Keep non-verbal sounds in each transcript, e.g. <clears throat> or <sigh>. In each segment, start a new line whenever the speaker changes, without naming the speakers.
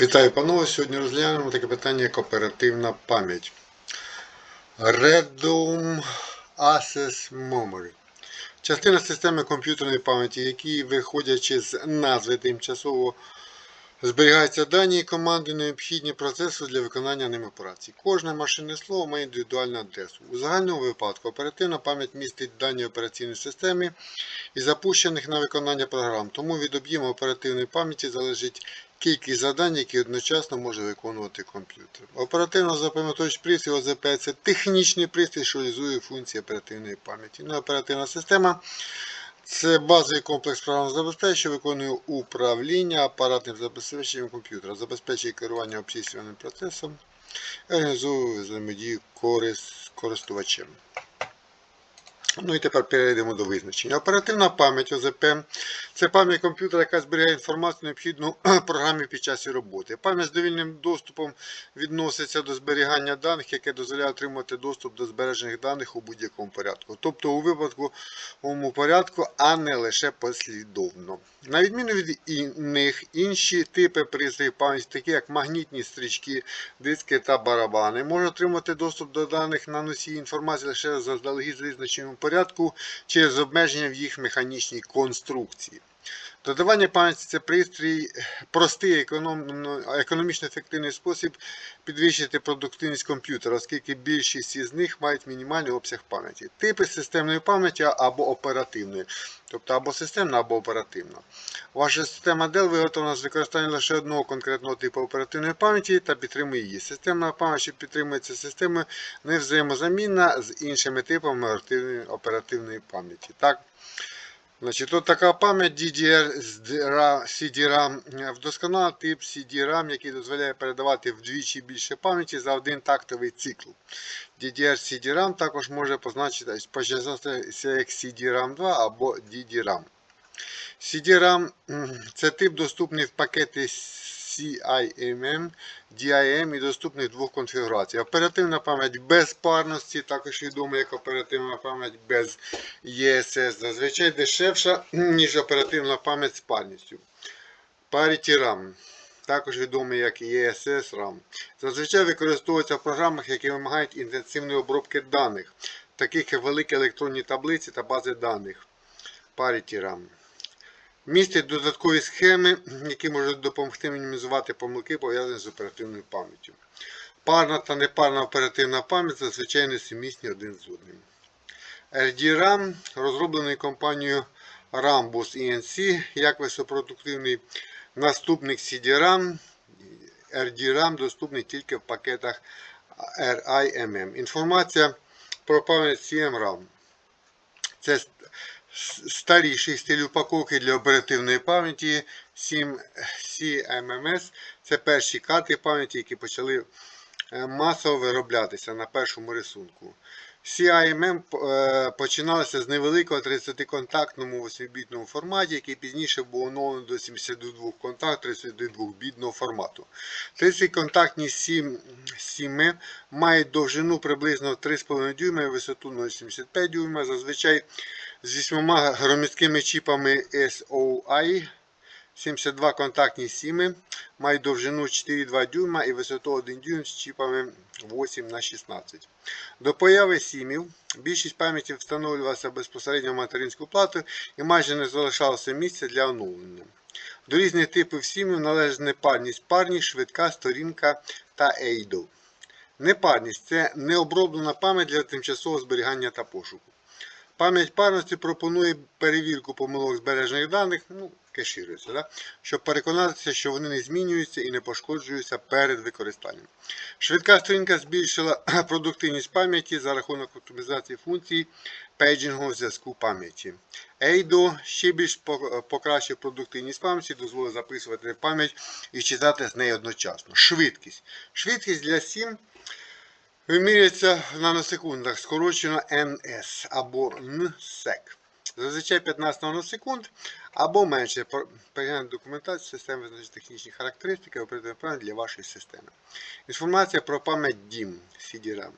Вітаю, панове. Сьогодні розглянемо таке питання, як оперативна пам'ять. Redum Access Memory. Частина системи комп'ютерної пам'яті, які, виходячи з назви тимчасово зберігаються дані і команди, необхідні процесу для виконання ним операцій. Кожне машинне слово має індивідуальну адресу. У загальному випадку оперативна пам'ять містить дані операційної системи і запущених на виконання програм. Тому від об'єму оперативної пам'яті залежить кількість завдань, які одночасно може виконувати комп'ютер. Оперативно запам'ятовуючий пристрій ОЗП це технічний пристрій, що реалізує функції оперативної пам'яті. Ну, оперативна система це базовий комплекс програмного забезпечення, виконує управління апаратним забезпеченням комп'ютера, забезпечує керування обчислюваним процесом, організовує взаємодію користувачем. Ну і тепер перейдемо до визначення. Оперативна пам'ять ОЗП це пам'ять комп'ютера, яка зберігає інформацію необхідну <clears throat> програмі під час роботи. Пам'ять з довільним доступом відноситься до зберігання даних, яке дозволяє отримати доступ до збережених даних у будь-якому порядку. Тобто у випадковому порядку, а не лише послідовно. На відміну від них, інші типи пристроїв пам'яті, такі як магнітні стрічки, диски та барабани, можуть отримати доступ до даних на носії інформації лише заздалегідь визначеному порядку через обмеження в їх механічній конструкції. Додавання пам'яті це пристрій, простий економічно ефективний спосіб підвищити продуктивність комп'ютера, оскільки більшість із них мають мінімальний обсяг пам'яті. Типи системної пам'яті або оперативної, тобто або системна, або оперативна. Ваша система Dell виготовлена з використанням лише одного конкретного типу оперативної пам'яті та підтримує її. Системна пам'ять, що підтримується системою, не взаємозамінна з іншими типами оперативної- пам'яті. Значить, тут така пам'ять DDR з DRAM, CD-RAM, е, тип CD-RAM, який дозволяє передавати вдвічі більше пам'яті за один тактовий цикл. DDR CD-RAM також може позначитися як CD-RAM 2 або DD-RAM. CD-RAM це тип доступний в пакети CIMM, DIM і доступний в двох конфігураціях. Оперативна пам'ять без парності, також відома як оперативна пам'ять без ESS, зазвичай дешевша, ніж оперативна пам'ять з парністю. Parity RAM, також відомий як ESS RAM. Зазвичай використовується в програмах, які вимагають інтенсивної обробки даних, таких як великі електронні таблиці та бази даних. Parity RAM. Містить додаткові схеми, які можуть допомогти мінімізувати помилки, пов'язані з оперативною пам'яттю. Парна та непарна оперативна пам'ять зазвичай несумісні один з одним. RDRAM розроблений компанією Rambus ENC як високопродуктивний наступник CD-RAM. RDRAM доступний тільки в пакетах RIMM. Інформація про пам'ять CMRAM. Це старіший стиль упаковки для оперативної пам'яті 7 CMMS. Це перші карти пам'яті, які почали е, масово вироблятися на першому рисунку. CIMM е, починалося з невеликого 30-контактному 8-бітному форматі, який пізніше був оновлений до 72 контакт 32-бітного формату. 30-контактні сім, сіми мають довжину приблизно 3,5 дюйма і висоту 0,75 дюйма. Зазвичай з 8 громісткими чіпами SOI 72 контактні сіми мають довжину 4,2 дюйма і висоту 1 дюйм з чіпами 8 на 16 До появи сімів більшість пам'яті встановлювалася безпосередньо в материнську плату і майже не залишалося місця для оновлення. До різних типів сімів належить непарність, парність, швидка сторінка та EIDO. Непарність це необроблена пам'ять для тимчасового зберігання та пошуку. Пам'ять парності пропонує перевірку помилок збережених даних, ну, кеширується, да? щоб переконатися, що вони не змінюються і не пошкоджуються перед використанням. Швидка сторінка збільшила <clears throat> продуктивність пам'яті за рахунок оптимізації функцій пейджингового зв'язку пам'яті. EIDO ще більш по- покращив продуктивність пам'яті, дозволить записувати пам'ять і читати з неї одночасно. Швидкість. Швидкість для SIM вимірюється в наносекундах, скорочено НС або НСЕК. Зазвичай 15 наносекунд або менше. Переглянути документації, системи визначить технічні характеристики оперативного плану для вашої системи. Інформація про пам'ять DIM CD-RAM.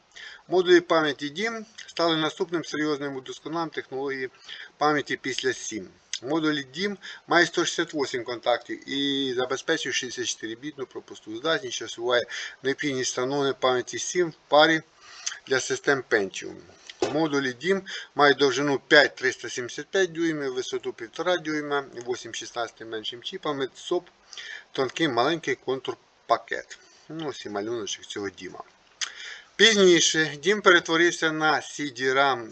Модулі пам'яті DIM стали наступним серйозним удосконалом технології пам'яті після 7. Модуль DIM має 168 контактів і забезпечує 64-бітну пропускну здатність, що суває необхідність встановлення пам'яті 7 в парі для систем Pentium. Модулі DIM мають довжину 5375 дюймів, висоту 1,5 дюйма, 8,16 меншим чіпами, СОП, тонкий маленький контур-пакет. Ну, Ось і малюночок цього Діма. Пізніше Дім перетворився на CD-RAM,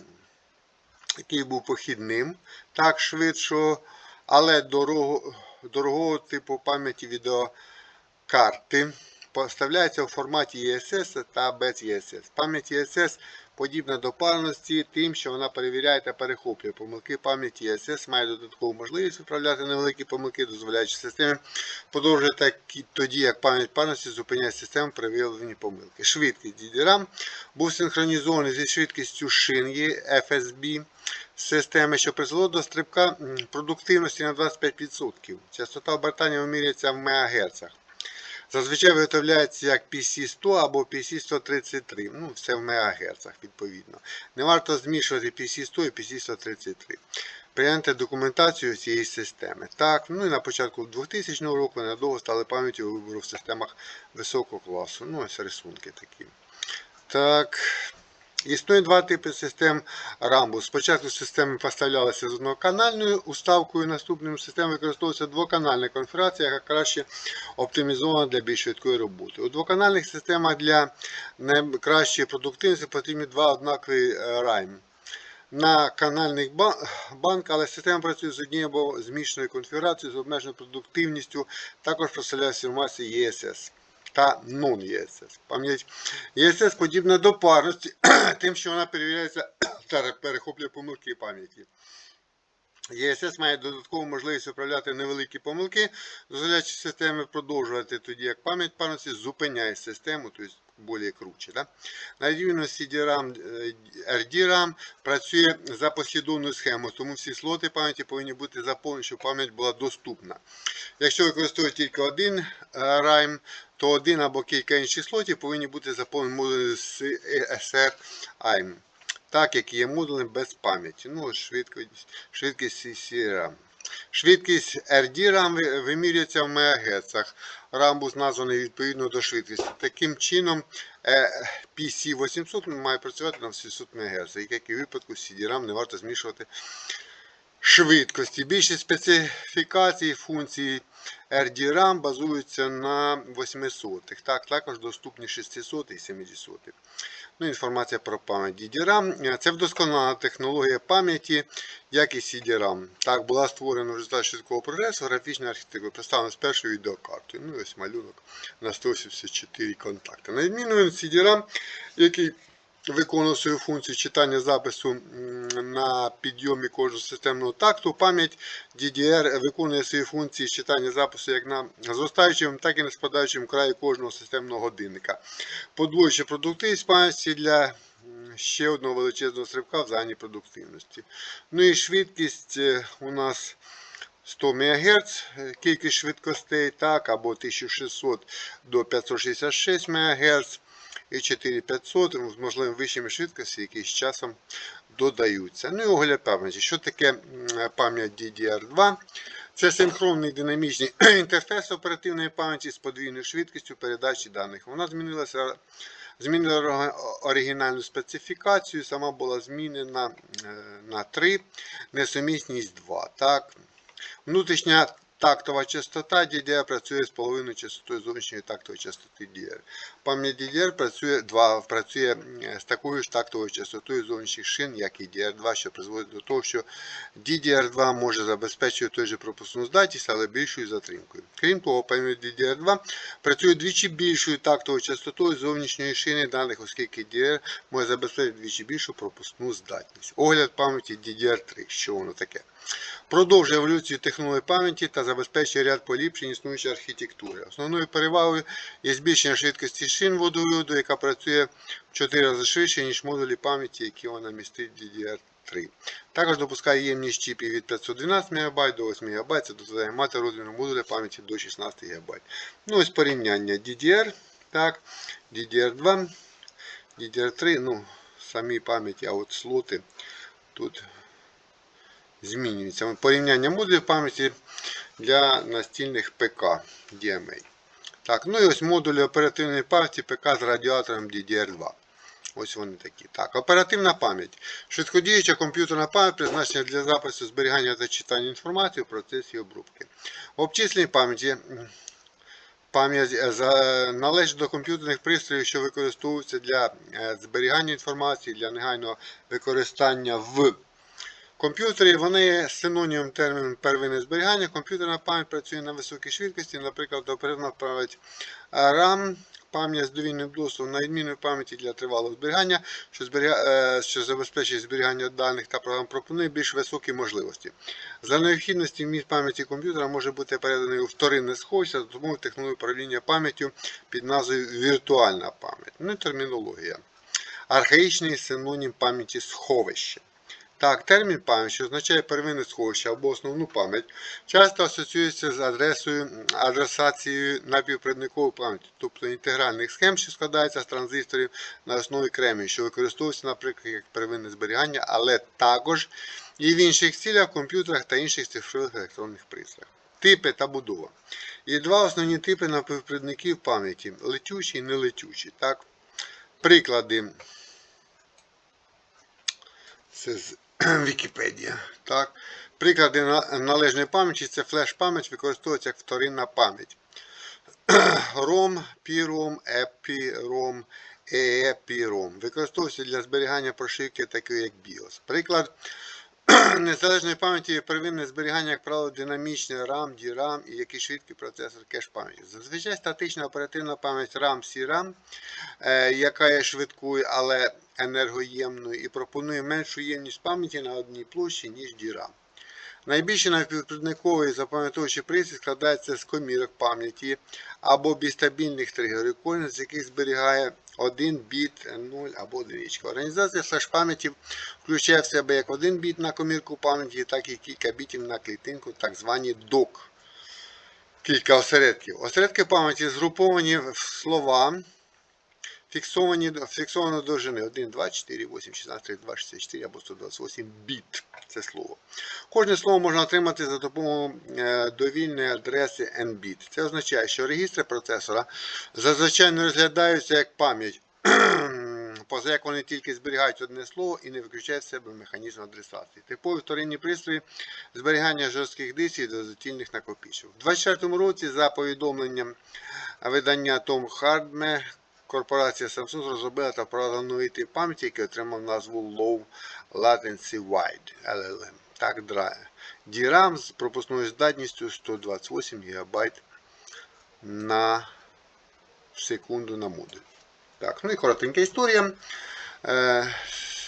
який був похідним так швидшого, але дорого, дорогого типу пам'яті відеокарти поставляється у форматі ESS та без ESS. Пам'ять ESS подібна до парності тим, що вона перевіряє та перехоплює помилки пам'яті ESS, має додаткову можливість виправляти невеликі помилки, дозволяючи системі подовжувати тоді, як пам'ять парності зупиняє систему при виявленні помилки. Швидкість DDRAM був синхронізований зі швидкістю шин'ї FSB системи, що призвело до стрибка продуктивності на 25%. Частота обертання вимірюється в МГц. Зазвичай виготовляється як PC100 або PC133. Ну, все в МГц відповідно. Не варто змішувати PC100 і PC133. Прийняти документацію цієї системи. Так, ну і на початку 2000 року надовго стали пам'яттю вибору в системах високого класу. Ну, ось рисунки такі. Так. Існує два типи систем рамбу. Спочатку системи поставлялися з одноканальною уставкою, наступним системою використовується двоканальна конфігурація, яка краще оптимізована для більш швидкої роботи. У двоканальних системах для найкращої продуктивності потрібні два однакові RAM. На канальних банк, але система працює з однією або змішаною конфігурацією з обмеженою продуктивністю, також представляється інформація ESS та non-ESS. Пам'ять ESS подібна до парності, <clears throat> тим, що вона перевіряється <clears throat> та перехоплює помилки пам'яті. ESS має додаткову можливість управляти невеликі помилки, дозволяючи системі продовжувати тоді, як пам'ять парності зупиняє систему, тобто більш круче. Да? На CD-RAM, RD-RAM працює за послідовною схемою, тому всі слоти пам'яті повинні бути заповнені, щоб пам'ять була доступна. Якщо використовують тільки один RAM, то один або кілька інших слотів повинні бути заповнені з SR-AIM так як є модулем без пам'яті. Ну, швидкість швидкість CC-RAM. Швидкість RD RAM вимірюється в МГц. Рамбус названий відповідно до швидкості. Таким чином, PC800 має працювати на 700 МГц. і Як і в випадку з CD-RAM не варто змішувати швидкості. Більшість специфікацій функцій RD-RAM базуються на 800 Так, Також доступні 600 і 700 Ну, Інформація про пам'ять DDRAM. Це вдосконалена технологія пам'яті, як і CD-RAM. Так, була створена в результаті швидкого прогресу графічна архітектура, представлена з першою відеокартою. Ну, ось малюнок на 184 контакти. На відміну від CD-RAM, який виконував свою функцію читання запису на підйомі кожного системного такту. Пам'ять DDR виконує свої функції читання запису як на зростаючому, так і на спадаючому краї кожного системного годинника. Подвоюючи продуктивність пам'яті для ще одного величезного стрибка в загальній продуктивності. Ну і швидкість е, у нас 100 МГц, кількість швидкостей, так, або 1600 до 566 МГц і 4500 з можливим вищими швидкості, які з часом додаються. Ну і огляд пам'яті. Що таке пам'ять DDR2? Це синхронний динамічний <clears throat> інтерфейс оперативної пам'яті з подвійною швидкістю передачі даних. Вона змінилася. Змінила оригінальну специфікацію, сама була змінена е, на 3, несумісність 2. Так. Внутрішня Тактова частота DDR працює з половиною частотою зовнішньої тактової частоти DDR. Пам'ять DDR працює 2, працює з такою ж тактовою частотою зовнішніх шин, як і DDR2, що призводить до того, що DDR2 може забезпечувати той же пропускну здатність, але більшою затримкою. Крім того, пам'ять DDR2 працює двічі більшою тактовою частотою зовнішньої шини даних, оскільки DDR може забезпечити двічі більшу пропускну здатність. Огляд пам'яті DDR3, що воно таке. Продовжує еволюцію технології пам'яті та забезпечує ряд поліпшень існуючої архітектури. Основною перевагою є збільшення швидкості шин водоводу, яка працює в 4 рази швидше, ніж модулі пам'яті, які вона містить DDR3. Також допускає ємність чіпів від 512 МБ до 8 МБ, це дозволяє мати розмір модуля пам'яті до 16 ГБ. Ну ось порівняння DDR, так, DDR2, DDR3, ну, самі пам'яті, а от слоти тут змінюється. Порівняння модулів пам'яті для настільних ПК DMA. Так, ну і ось модулі оперативної пам'яті ПК з радіатором DDR2. Ось вони такі. Так, оперативна пам'ять. Швидкодіюча комп'ютерна пам'ять призначена для запису, зберігання та читання інформації в процесі обробки. Обчисленій пам'яті пам'ять е, належить до комп'ютерних пристроїв, що використовуються для е, зберігання інформації, для негайного використання в комп'ютері. Вони є синонімом терміну первинне зберігання. Комп'ютерна пам'ять працює на високій швидкості, наприклад, оперативна пам'ять е, RAM, пам'ять з довільним доступом на відміну пам'яті для тривалого зберігання, що, зберіга... е, що забезпечує зберігання даних та програм пропонує більш високі можливості. За необхідності вміст пам'яті комп'ютера може бути переданий у вторинне сховище за допомогою технології управління пам'яттю під назвою віртуальна пам'ять. Ну і термінологія. Архаїчний синонім пам'яті сховище. Так, термін пам'ять, що означає первинне сховище або основну пам'ять, часто асоціюється з адресою, адресацією напівпровідникової пам'яті, тобто інтегральних схем, що складаються з транзисторів на основі кремію, що використовується, наприклад, як первинне зберігання, але також і в інших цілях, комп'ютерах та інших цифрових електронних пристроях. Типи та будова. Є два основні типи напівпровідників пам'яті летючі і нелетючі. Так? Приклади. Це з <clears throat> Вікіпедія. Так. Приклади належної пам'яті це флеш-пам'ять використовується як вторинна пам'ять. ROM, PROM, EPROM, EEPROM. Використовується для зберігання прошивки, такої як BIOS. Приклад <clears throat> незалежної пам'яті первинне зберігання, як правило, динамічне RAM, DRAM і який швидкий процесор кеш пам'яті. Зазвичай статична оперативна пам'ять RAM, CRAM, е, яка є швидкою, але енергоємною і пропонує меншу ємність пам'яті на одній площі, ніж DRAM. Найбільший напівпровідниковий запам'ятовуючий пристрій складається з комірок пам'яті або бістабільних тригерів, кожен з яких зберігає 1 біт 0 або 1. Організація флеш-пам'яті включає в себе як один біт на комірку пам'яті, так і кілька бітів на клітинку, так звані док. Кілька осередків. Осередки пам'яті згруповані в слова, фіксовані, фіксовані довжини 1, 2, 4, 8, 16, 32, 64 або 128 біт. Це слово. Кожне слово можна отримати за допомогою е, довільної адреси NBIT. Це означає, що регістри процесора зазвичай не розглядаються як пам'ять, <clears throat> поза як вони тільки зберігають одне слово і не виключають в себе механізм адресації. Типові вторинні пристрої зберігання жорстких дисків до доцільних накопичів. У 2024 році, за повідомленням видання Tom Hardme, корпорація Samsung розробила та впровадила новий тип пам'яті, який отримав назву Low Latency Wide LLM. Так, DRAM. З пропускною здатністю 128 ГБ на секунду на модуль. Так, ну і коротенька історія. Е,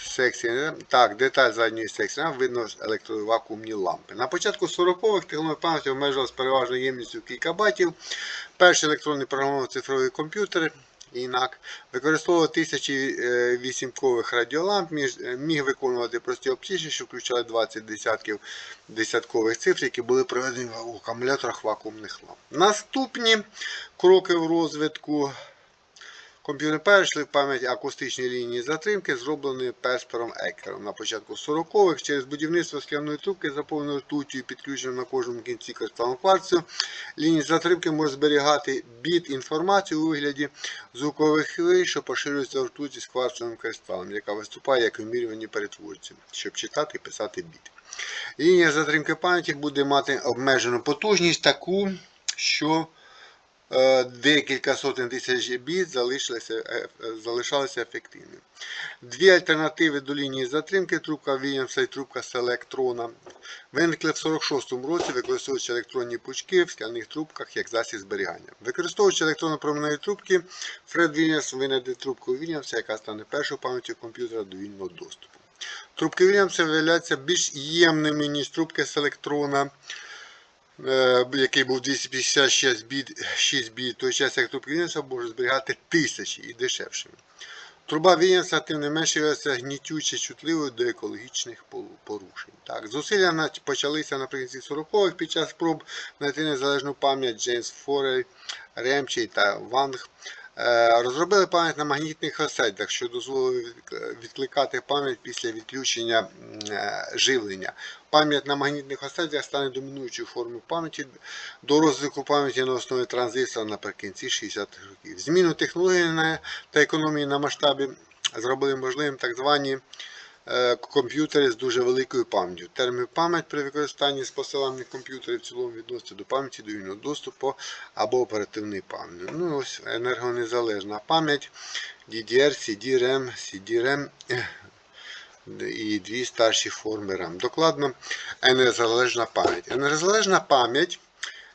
секція. Так, деталь задньої секції. Видно електровакуумні лампи. На початку 40-х технологія пам'яті обмежувалась переважно ємністю кілька байтів. Перший електронний програмований цифровий комп'ютер ІНАК використовував тисячі е, вісімкових радіоламп, е, міг виконувати прості обчищення, що включали 20 десятків десяткових цифр, які були проведені в акумуляторах вакуумних ламп. Наступні кроки в розвитку Комп'ютер перейшли в пам'ять акустичні лінії затримки, зроблені Перспером Екером. На початку 40-х через будівництво склянної трубки, заповненої ртуттю і підключеною на кожному кінці кристалом кварцю, лінії затримки можуть зберігати біт інформацію у вигляді звукових хвиль, що поширюються в ртуті з кварцевим кристалом, яка виступає як вимірювані перетворці, щоб читати і писати біт. Лінія затримки пам'яті буде мати обмежену потужність таку, що декілька сотень тисяч біт залишилися, е, е, залишалися ефективними. Дві альтернативи до лінії затримки трубка Вільямса і трубка Селектрона виникли в 46-му році, використовуючи електронні пучки в скляних трубках як засіб зберігання. Використовуючи електронно-проміневі трубки, Фред Вільямс винайде трубку Вільямса, яка стане першою пам'яттю комп'ютера до вільного доступу. Трубки Вільямса виявляються більш ємними, ніж трубки Селектрона е, який був 256 біт, 6 біт, той час як трубки Вільямса може зберігати тисячі і дешевшими. Труба Вільямса, тим не менше, є гнітюче чутливою до екологічних порушень. Так, зусилля почалися наприкінці 40-х під час спроб знайти незалежну пам'ять Джеймс Форель, Ремчей та Ванг. Е, Розробили пам'ять на магнітних осетах, що дозволило відкликати пам'ять після відключення е, живлення. Пам'ять на магнітних осадках стане домінуючою формою пам'яті до розвитку пам'яті на основі транзистора наприкінці 60-х років. Зміну технології та економії на масштабі зробили можливим так звані комп'ютери з дуже великою пам'яттю. Термін пам'ять при використанні з посиланням комп'ютерів в цілому відноситься до пам'яті до вільного доступу або оперативної пам'яті. Ну ось енергонезалежна пам'ять, DDR, CD-RAM, CD-RAM е, і дві старші форми RAM. Докладно енергозалежна пам'ять. Енергозалежна пам'ять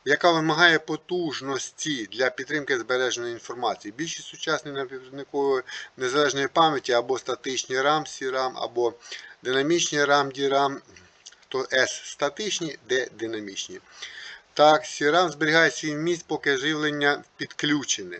яка вимагає потужності для підтримки збереженої інформації. Більшість сучасної напівпровідникової незалежної пам'яті або статичні RAM, CRAM, або динамічні RAM, DRAM, то S статичні, D динамічні. Так, CRAM зберігає свій місць, поки живлення підключене.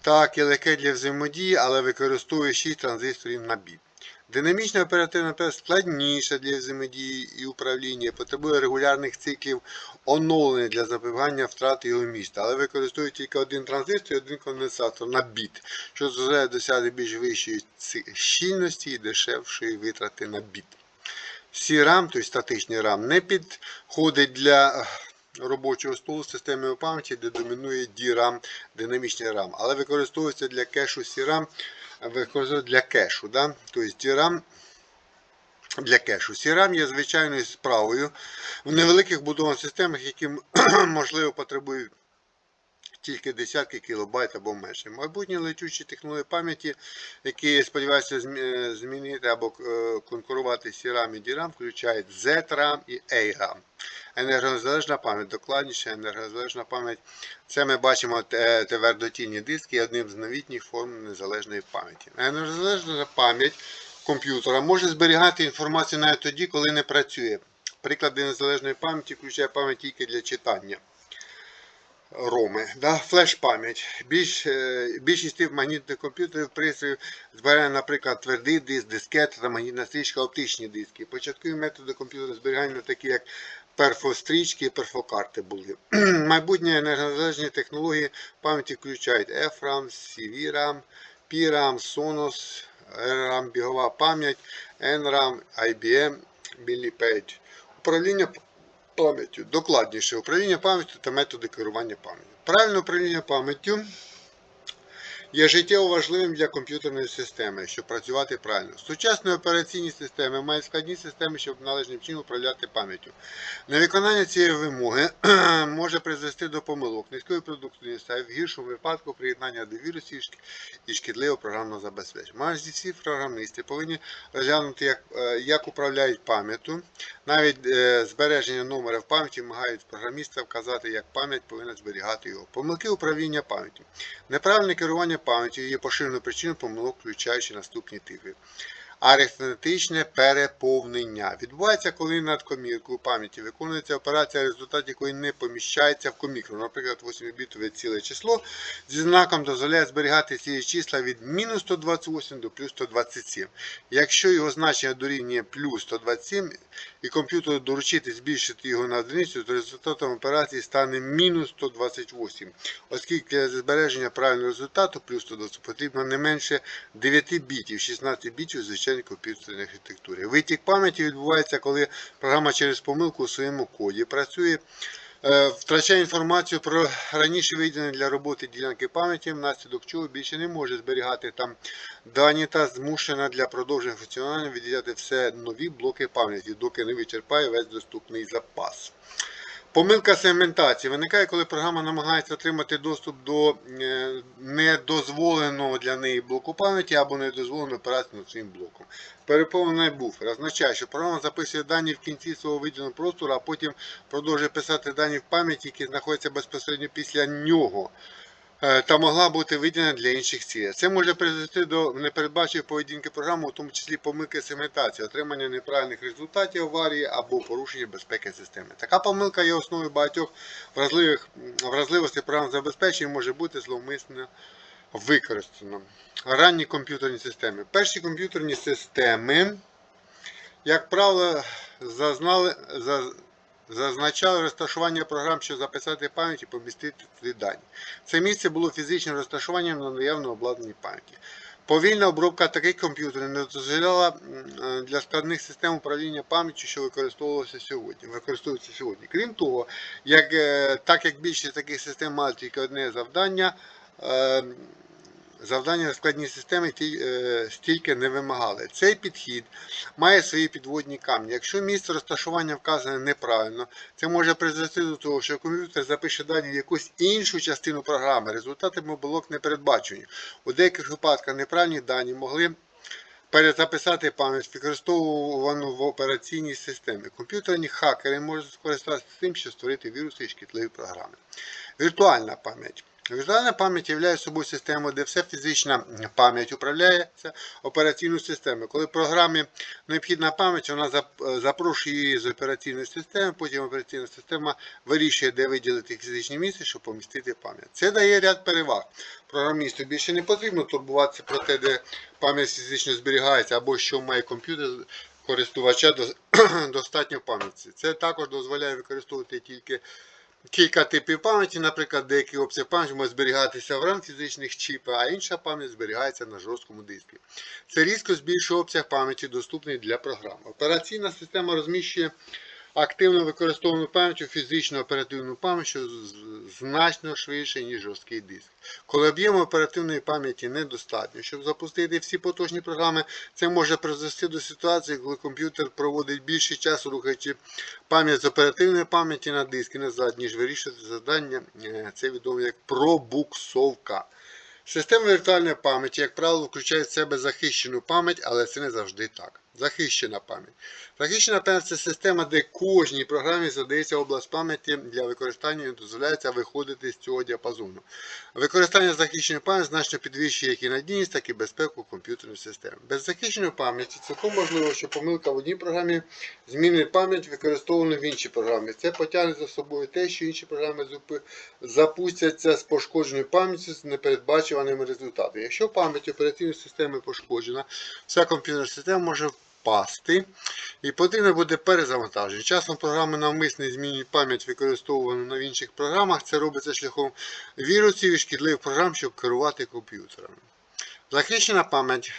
Так, і легке для взаємодії, але використовує 6 транзисторів на біт. Динамічна оперативна пам'ять складніша для взаємодії і управління, потребує регулярних циклів оновлення для запобігання втрати його міста, але використовує тільки один транзистор і один конденсатор на біт, що дозволяє досягти більш вищої щільності і дешевшої витрати на біт. Всі RAM, тобто статичний RAM, не підходить для робочого столу з системою пам'яті, де домінує DRAM, динамічний RAM, але використовується для кешу CRAM, використовується для кешу. Да? Тобто DRAM для кешу. CRAM є звичайною справою в невеликих будованих системах, які <clears throat> можливо потребують тільки десятки кілобайт або менше. Майбутні летючі технології пам'яті, які сподіваюся змінити або е, конкурувати з CRAM і DRAM, включають ZRAM і ARAM. Енергозалежна пам'ять, докладніше енергозалежна пам'ять. Це ми бачимо те- твердотільні диски, одним з новітніх форм незалежної пам'яті. Енергозалежна пам'ять комп'ютера може зберігати інформацію навіть тоді, коли не працює. Приклади незалежної пам'яті включає пам'ять тільки для читання. Роми, да? флеш-пам'ять. Більш, е, більшість магнітних комп'ютерів пристроїв збирає, наприклад, твердий диск, дискет та магнітна стрічка, оптичні диски. Початкові методи комп'ютера зберігання, такі як перфострічки і перфокарти були. <clears throat> Майбутні енергозалежні технології пам'яті включають FRAM, CVRAM, PRAM, Sonos, RAM, бігова пам'ять, NRAM, IBM, Millipage. Управління пам'яттю. Докладніше управління пам'яттю та методи керування пам'яттю. Правильне управління пам'яттю є життєво важливим для комп'ютерної системи, щоб працювати правильно. Сучасні операційні системи мають складні системи, щоб належним чином управляти пам'яттю. Невиконання цієї вимоги <clears throat> може призвести до помилок, низької продуктивності, а в гіршому випадку приєднання до вірусів і шкідливого програмного забезпечення. Майже всі програмісти повинні розглянути, як, е, як управляють пам'яттю. Навіть е, збереження номера в пам'яті вимагають програміста вказати, як пам'ять повинна зберігати його. Помилки управління пам'яттю. Неправильне керування пам'яттю є поширеною причиною помилок, включаючи наступні типи. Арифметичне переповнення відбувається, коли над коміркою пам'яті виконується операція, результат якої не поміщається в комірку. Наприклад, 8-бітове ціле число зі знаком дозволяє зберігати ці числа від мінус 128 до плюс 127. Якщо його значення дорівнює плюс 127 і комп'ютеру доручити збільшити його на одиницю, то результатом операції стане мінус 128. Оскільки для збереження правильного результату плюс 120 потрібно не менше 9 бітів, 16 бітів звичайної звичайній комп'ютерній архітектурі. Витік пам'яті відбувається, коли програма через помилку у своєму коді працює. Е, Втрачає інформацію про раніше виділені для роботи ділянки пам'яті, внаслідок чого більше не може зберігати там дані та змушена для продовження функціонування відділяти все нові блоки пам'яті, доки не вичерпає весь доступний запас. Помилка сегментації виникає, коли програма намагається отримати доступ до е, недозволеного для неї блоку пам'яті або недозволеної операції над своїм блоком. Переповнений буфер означає, що програма записує дані в кінці свого виділеного простору, а потім продовжує писати дані в пам'яті, які знаходяться безпосередньо після нього. Е, Та могла бути виділена для інших цілей. Це може призвести до непередбаченої поведінки програми, у тому числі помилки сегментації, отримання неправильних результатів аварії або порушення безпеки системи. Така помилка є основою багатьох вразливих вразливостей програм забезпечення може бути зловмисно використано. Ранні комп'ютерні системи. Перші комп'ютерні системи, як правило, зазнали, за- зазначали розташування програм, щоб записати пам'ять і помістити туди дані. Це місце було фізичним розташуванням на наявно обладнаній пам'яті. Повільна обробка таких комп'ютерів не дозволяла е, для складних систем управління пам'яттю, що використовувалося сьогодні. Використовується сьогодні. Крім того, як, е, так як більшість таких систем мають тільки одне завдання, е, завдання складні системи е, стільки не вимагали. Цей підхід має свої підводні камні. Якщо місце розташування вказане неправильно, це може призвести до того, що комп'ютер запише дані в якусь іншу частину програми. Результати помилок не передбачені. У деяких випадках неправильні дані могли перезаписати пам'ять, використовувану в операційній системі. Комп'ютерні хакери можуть скористатися тим, щоб створити віруси і шкідливі програми. Віртуальна пам'ять. Віртуальна пам'ять є собою системою, де вся фізична пам'ять управляється операційною системою. Коли програмі необхідна пам'ять, вона запрошує її з операційної системи, потім операційна система вирішує, де виділити фізичне місце, щоб помістити пам'ять. Це дає ряд переваг. Програмісту більше не потрібно турбуватися про те, де пам'ять фізично зберігається, або що має комп'ютер користувача <clears throat> достатньо пам'яті. Це також дозволяє використовувати тільки кілька типів пам'яті, наприклад, деякі обсяг пам'яті може зберігатися в RAM фізичних чіпів, а інша пам'ять зберігається на жорсткому диску. Це різко збільшує обсяг пам'яті, доступний для програм. Операційна система розміщує активно використовувану пам'ять фізичну оперативну пам'ять, що значно швидше, ніж жорсткий диск. Коли об'єму оперативної пам'яті недостатньо, щоб запустити всі поточні програми, це може призвести до ситуації, коли комп'ютер проводить більше часу, рухаючи пам'ять з оперативної пам'яті на диск назад, ніж вирішувати завдання. Е, Це відомо як пробуксовка. Система віртуальної пам'яті, як правило, включає в себе захищену пам'ять, але це не завжди так. Захищена пам'ять. Захищена пам'ять це система, де кожній програмі задається область пам'яті для використання і дозволяється виходити з цього діапазону. Використання захищеної пам'яті значно підвищує як і надійність, так і безпеку комп'ютерної системи. Без захищеної пам'яті цілком можливо, що помилка в одній програмі змінить пам'ять, використовану в іншій програмі. Це потягне за собою те, що інші програми запустяться з пошкодженою пам'яттю з непередбачуваними результатами. Якщо пам'ять операційної системи пошкоджена, вся комп'ютерна система може впасти і потрібно буде перезавантаження. Часом програми навмисно змінюють пам'ять, використовувану на інших програмах. Це робиться шляхом вірусів і шкідливих програм, щоб керувати комп'ютерами. Захищена пам'ять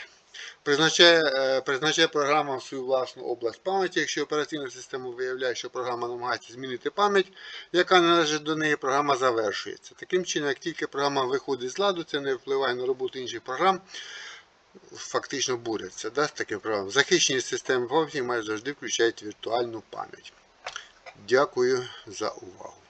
призначає, е, призначає програма в свою власну область пам'яті. Якщо операційна система виявляє, що програма намагається змінити пам'ять, яка належить до неї, програма завершується. Таким чином, як тільки програма виходить з ладу, це не впливає на роботу інших програм, фактично буряться да, з таким правилом. Захищені системи пам'яті майже завжди включають віртуальну пам'ять. Дякую за увагу.